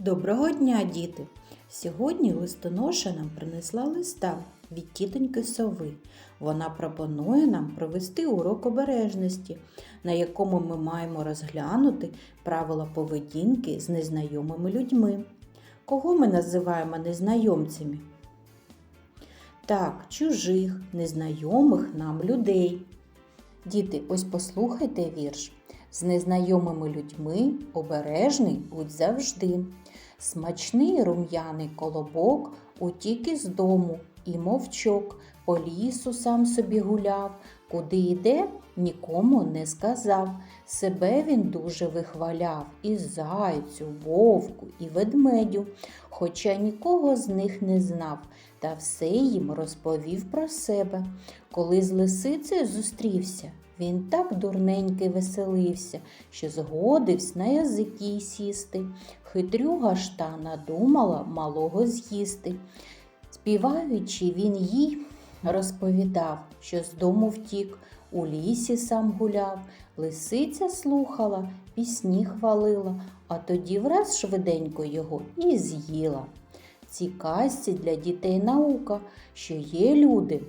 Доброго дня, діти! Сьогодні листоноша нам принесла листа від тітоньки сови. Вона пропонує нам провести урок обережності, на якому ми маємо розглянути правила поведінки з незнайомими людьми. Кого ми називаємо незнайомцями? Так, чужих, незнайомих нам людей. Діти, ось послухайте вірш. З незнайомими людьми обережний будь завжди. Смачний рум'яний колобок утік із дому і мовчок по лісу сам собі гуляв, куди йде, нікому не сказав. Себе він дуже вихваляв і зайцю, вовку, і ведмедю, хоча нікого з них не знав, та все їм розповів про себе. Коли з лисицею зустрівся, він так дурненький веселився, що згодився на язик їй сісти. Хитрюга ж та надумала малого з'їсти. Співаючи, він їй розповідав, що з дому втік, у лісі сам гуляв, лисиця слухала, пісні хвалила, а тоді враз швиденько його і з'їла. Цій казці для дітей наука, що є люди,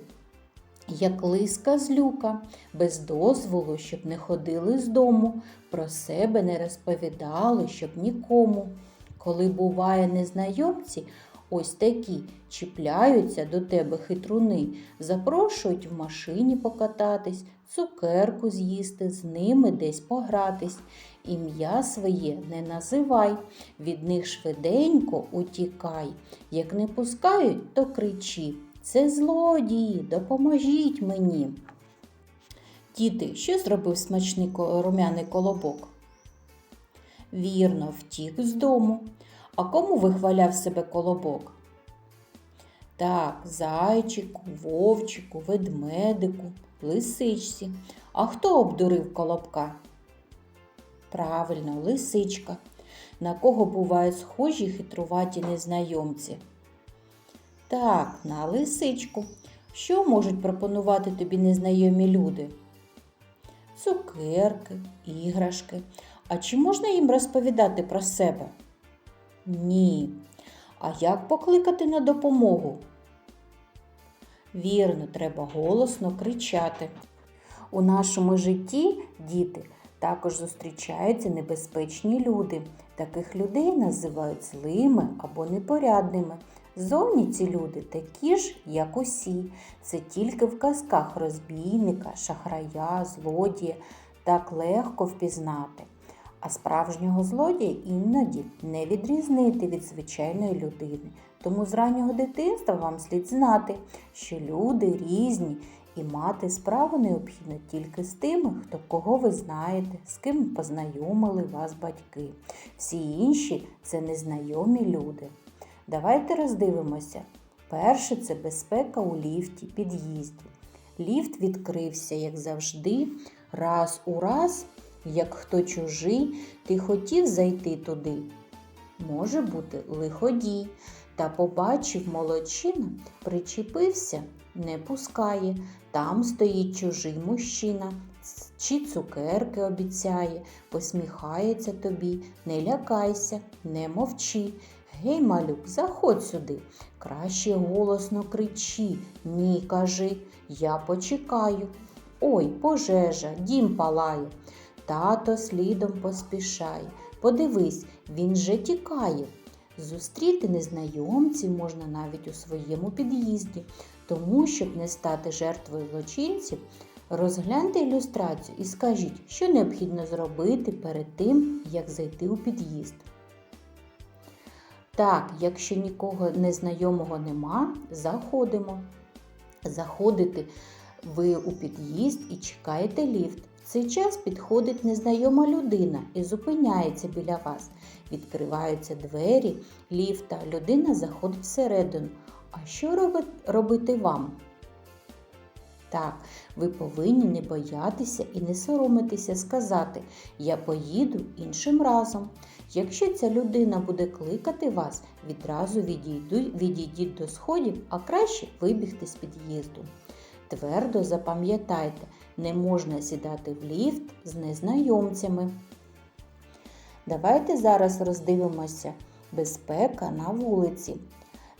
як лиска з люка, без дозволу, щоб не ходили з дому, про себе не розповідали, щоб нікому. Коли буває незнайомці, ось такі чіпляються до тебе хитруни, запрошують в машині покататись, цукерку з'їсти, з ними десь погратись. Ім'я своє не називай, від них швиденько утікай. Як не пускають, то кричи. Це злодії, допоможіть мені. Діти, що зробив смачний румяний колобок? Вірно, втік з дому. А кому вихваляв себе колобок? Так, зайчику, вовчику, ведмедику, лисичці. А хто обдурив колобка? Правильно, лисичка. На кого бувають схожі хитруваті незнайомці? Так, на лисичку. Що можуть пропонувати тобі незнайомі люди? Цукерки, іграшки. А чи можна їм розповідати про себе? Ні. А як покликати на допомогу? Вірно, треба голосно кричати. У нашому житті, діти, також зустрічаються небезпечні люди. Таких людей називають злими або непорядними. Зовні ці люди такі ж, як усі. Це тільки в казках розбійника, шахрая, злодія так легко впізнати. А справжнього злодія іноді не відрізнити від звичайної людини. Тому з раннього дитинства вам слід знати, що люди різні і мати справу необхідно тільки з тими, хто кого ви знаєте, з ким познайомили вас батьки. Всі інші це незнайомі люди. Давайте роздивимося. Перше це безпека у ліфті, під'їзді. Ліфт відкрився, як завжди, раз у раз, як хто чужий, ти хотів зайти туди. Може бути лиходій, та побачив молодчина, причепився, не пускає. Там стоїть чужий мужчина, чи цукерки обіцяє, посміхається тобі, не лякайся, не мовчи. Гей, малюк, заходь сюди. Краще голосно кричи, ні, кажи, я почекаю. Ой, пожежа, дім палає. Тато слідом поспішає. Подивись, він же тікає. Зустріти незнайомців можна навіть у своєму під'їзді, тому, щоб не стати жертвою злочинців, розгляньте ілюстрацію і скажіть, що необхідно зробити перед тим, як зайти у під'їзд. Так, якщо нікого незнайомого нема, заходимо. Заходите ви у під'їзд і чекаєте ліфт. В цей час підходить незнайома людина і зупиняється біля вас. Відкриваються двері ліфта, людина заходить всередину. А що робити вам? Так, ви повинні не боятися і не соромитися сказати Я поїду іншим разом. Якщо ця людина буде кликати вас, відразу відійдіть до сходів, а краще вибігти з під'їзду. Твердо запам'ятайте, не можна сідати в ліфт з незнайомцями. Давайте зараз роздивимося безпека на вулиці.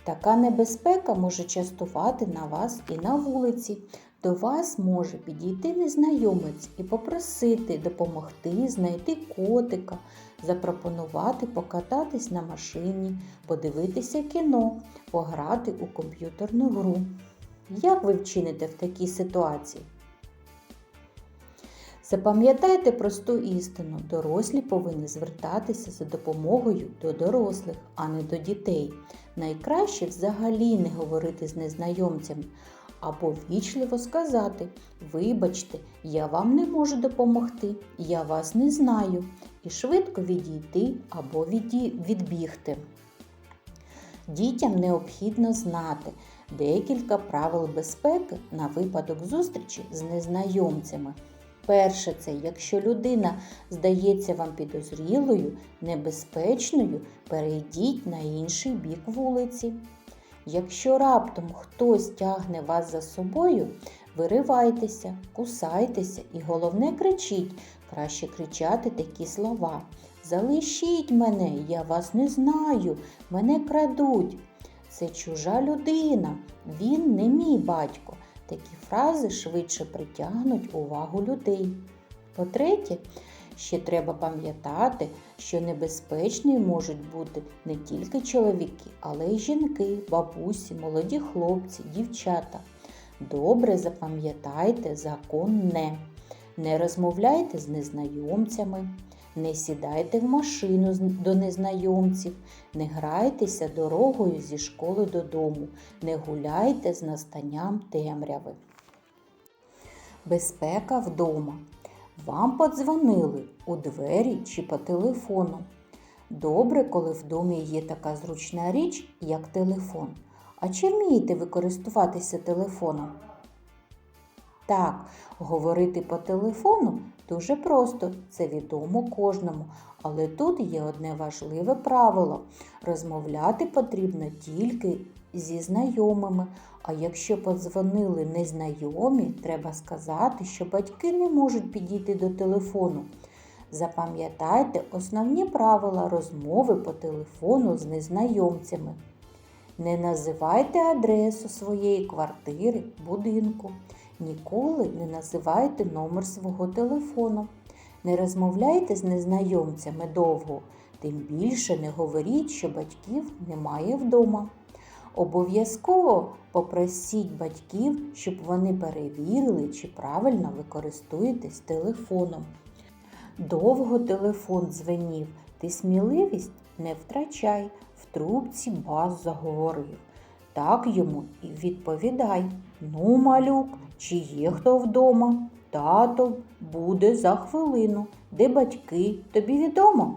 Така небезпека може частувати на вас і на вулиці. До вас може підійти незнайомець і попросити допомогти знайти котика, запропонувати покататись на машині, подивитися кіно, пограти у комп'ютерну гру. Як ви вчините в такій ситуації? Запам'ятайте просту істину: дорослі повинні звертатися за допомогою до дорослих, а не до дітей. Найкраще взагалі не говорити з незнайомцями або ввічливо сказати: Вибачте, я вам не можу допомогти, я вас не знаю, і швидко відійти або відбігти. Дітям необхідно знати декілька правил безпеки на випадок зустрічі з незнайомцями. Перше, це якщо людина здається вам підозрілою, небезпечною, перейдіть на інший бік вулиці. Якщо раптом хтось тягне вас за собою, виривайтеся, кусайтеся і головне кричіть. Краще кричати такі слова. Залишіть мене, я вас не знаю, мене крадуть. Це чужа людина, він не мій батько. Такі фрази швидше притягнуть увагу людей. По-третє, ще треба пам'ятати, що небезпечні можуть бути не тільки чоловіки, але й жінки, бабусі, молоді хлопці, дівчата. Добре запам'ятайте закон не. Не розмовляйте з незнайомцями, не сідайте в машину до незнайомців, не грайтеся дорогою зі школи додому, не гуляйте з настанням темряви. Безпека вдома. Вам подзвонили у двері чи по телефону. Добре, коли в домі є така зручна річ, як телефон. А чи вмієте ви користуватися телефоном? Так, говорити по телефону дуже просто, це відомо кожному. Але тут є одне важливе правило: розмовляти потрібно тільки зі знайомими. А якщо подзвонили незнайомі, треба сказати, що батьки не можуть підійти до телефону. Запам'ятайте основні правила розмови по телефону з незнайомцями. Не називайте адресу своєї квартири, будинку. Ніколи не називайте номер свого телефону. Не розмовляйте з незнайомцями довго, тим більше не говоріть, що батьків немає вдома. Обов'язково попросіть батьків, щоб вони перевірили, чи правильно ви користуєтесь телефоном. Довго телефон дзвенів, ти сміливість не втрачай, в трубці бас заговорив. Так йому і відповідай. Ну, малюк, чи є хто вдома? Тато буде за хвилину. Де батьки? Тобі відомо?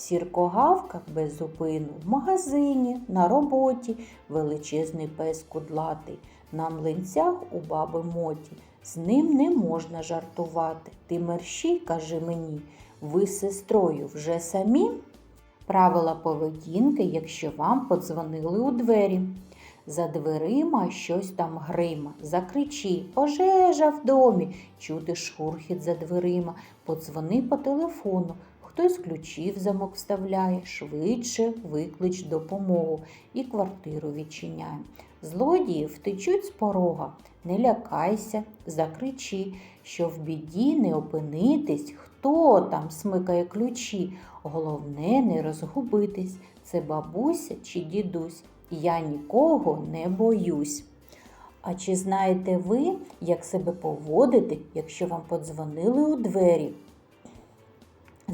Сірко гавкав без зупину в магазині, на роботі, величезний пес кудлатий, на млинцях у баби моті. З ним не можна жартувати. Ти мерщій, каже мені, ви з сестрою вже самі? Правила поведінки, якщо вам подзвонили у двері. За дверима щось там грима. Закричи пожежа в домі, чути шурхіт за дверима, подзвони по телефону. Хтось ключів в замок вставляє, швидше виклич допомогу і квартиру відчиняє. Злодії втечуть з порога, не лякайся, закричи, що в біді не опинитись, хто там смикає ключі. Головне не розгубитись, це бабуся чи дідусь. Я нікого не боюсь. А чи знаєте ви, як себе поводити, якщо вам подзвонили у двері?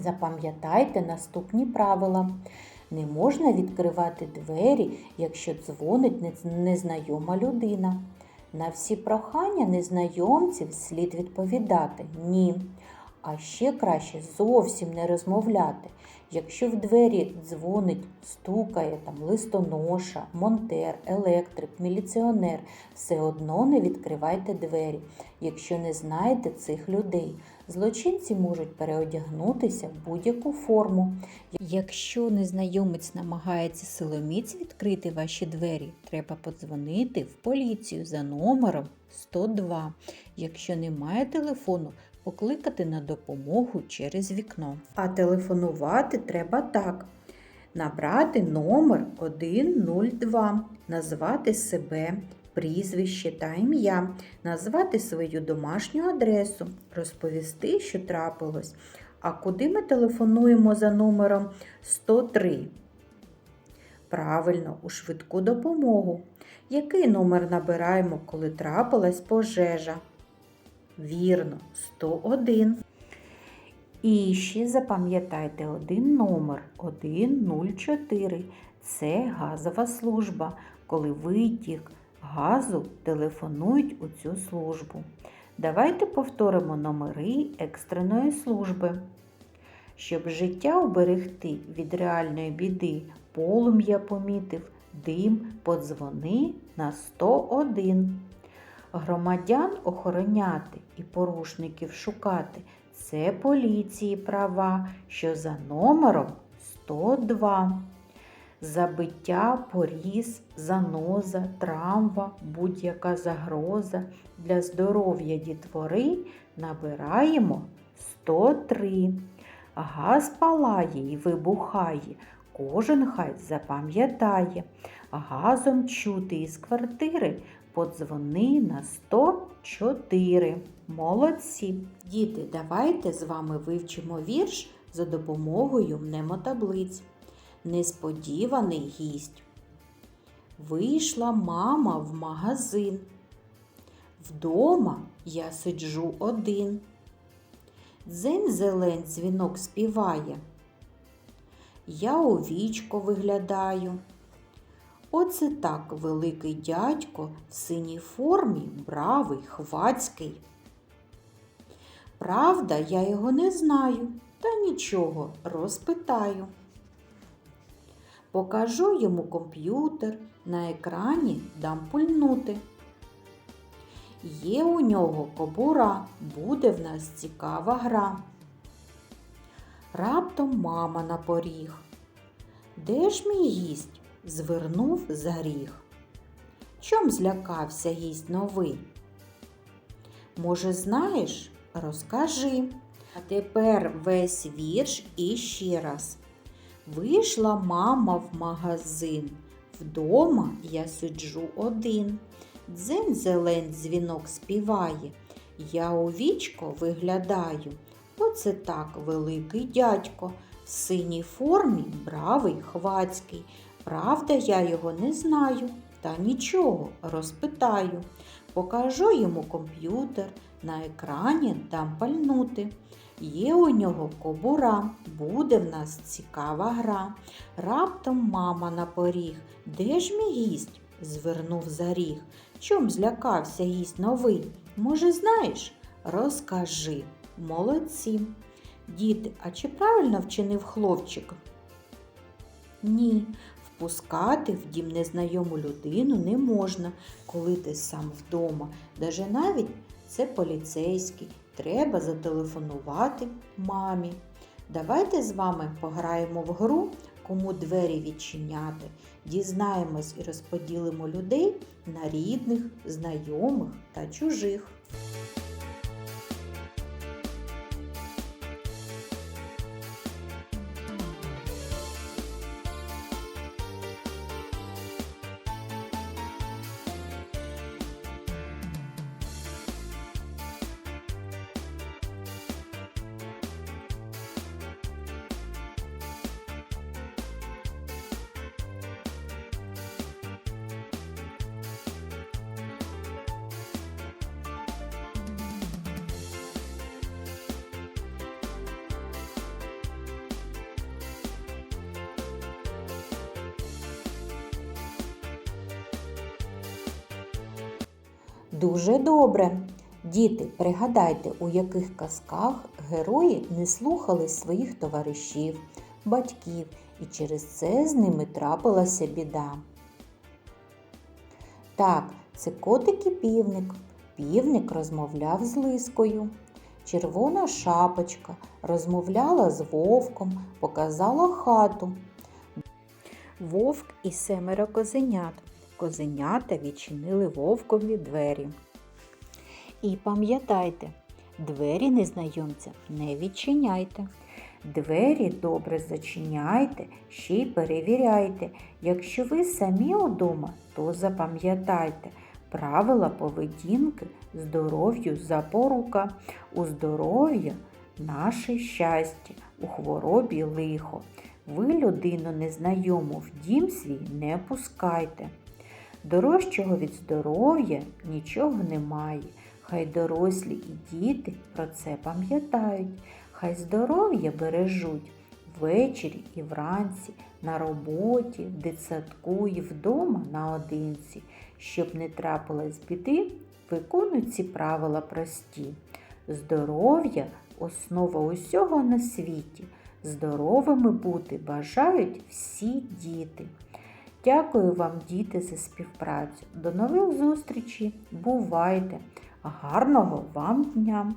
Запам'ятайте наступні правила. Не можна відкривати двері, якщо дзвонить незнайома людина. На всі прохання незнайомців слід відповідати ні. А ще краще зовсім не розмовляти. Якщо в двері дзвонить, стукає там листоноша, монтер, електрик, міліціонер, все одно не відкривайте двері, якщо не знаєте цих людей. Злочинці можуть переодягнутися в будь-яку форму. Якщо незнайомець намагається силоміць відкрити ваші двері, треба подзвонити в поліцію за номером 102. Якщо немає телефону, покликати на допомогу через вікно. А телефонувати треба так. Набрати номер 102, назвати себе, прізвище та ім'я, назвати свою домашню адресу, розповісти, що трапилось. А куди ми телефонуємо за номером 103? Правильно, у швидку допомогу. Який номер набираємо, коли трапилась пожежа? Вірно, 101. І ще запам'ятайте один номер 104. Це газова служба. Коли витік газу, телефонують у цю службу. Давайте повторимо номери екстреної служби. Щоб життя уберегти від реальної біди, полум'я помітив, дим, подзвони на 101. Громадян охороняти і порушників шукати це поліції права, що за номером 102. Забиття, поріз, заноза, травма, будь-яка загроза для здоров'я дітвори набираємо 103. Газ палає і вибухає, кожен хай запам'ятає. Газом чути із квартири подзвони на 104. Молодці! Діти, давайте з вами вивчимо вірш за допомогою мнемотаблиць. Несподіваний гість. Вийшла мама в магазин. Вдома я сиджу один. Дзень зелень дзвінок співає. Я у вічко виглядаю. Оце так великий дядько в синій формі бравий, хвацький. Правда, я його не знаю, та нічого розпитаю. Покажу йому комп'ютер, на екрані дам пульнути. Є у нього кобура, буде в нас цікава гра. Раптом мама на поріг. Де ж мій гість? Звернув за ріг. Чом злякався гість новий? Може, знаєш, розкажи. А тепер весь вірш іще раз. Вийшла мама в магазин. Вдома я сиджу один. Дзень зелень дзвінок співає. Я у вічко виглядаю. Оце так великий дядько. В синій формі бравий хвацький. Правда, я його не знаю, та нічого розпитаю. Покажу йому комп'ютер, на екрані дам пальнути. Є у нього кобура, буде в нас цікава гра. Раптом мама на поріг. Де ж мій гість? звернув за ріг. Чом злякався гість новий? Може, знаєш? Розкажи. Молодці. Діти, а чи правильно вчинив хлопчик? Ні, впускати в дім незнайому людину не можна, коли ти сам вдома. Даже навіть це поліцейський. Треба зателефонувати мамі. Давайте з вами пограємо в гру, кому двері відчиняти. Дізнаємось і розподілимо людей на рідних, знайомих та чужих. Дуже добре. Діти, пригадайте, у яких казках герої не слухали своїх товаришів, батьків, і через це з ними трапилася біда. Так, це котик і півник. Півник розмовляв з лискою. Червона шапочка розмовляла з вовком, показала хату. Вовк і семеро козенят. Козенята відчинили вовкові двері. І пам'ятайте, двері незнайомця не відчиняйте. Двері добре зачиняйте, ще й перевіряйте. Якщо ви самі удома, то запам'ятайте правила поведінки, здоров'ю запорука. У здоров'я наше щастя, у хворобі лихо. Ви людину незнайому в дім свій не пускайте. Дорожчого від здоров'я нічого немає. Хай дорослі і діти про це пам'ятають. Хай здоров'я бережуть ввечері і вранці, на роботі, в дитсадку і вдома наодинці. Щоб не трапилось біди, виконуй ці правила прості. Здоров'я основа усього на світі. Здоровими бути бажають всі діти. Дякую вам, діти, за співпрацю. До нових зустрічей. Бувайте! Гарного вам дня!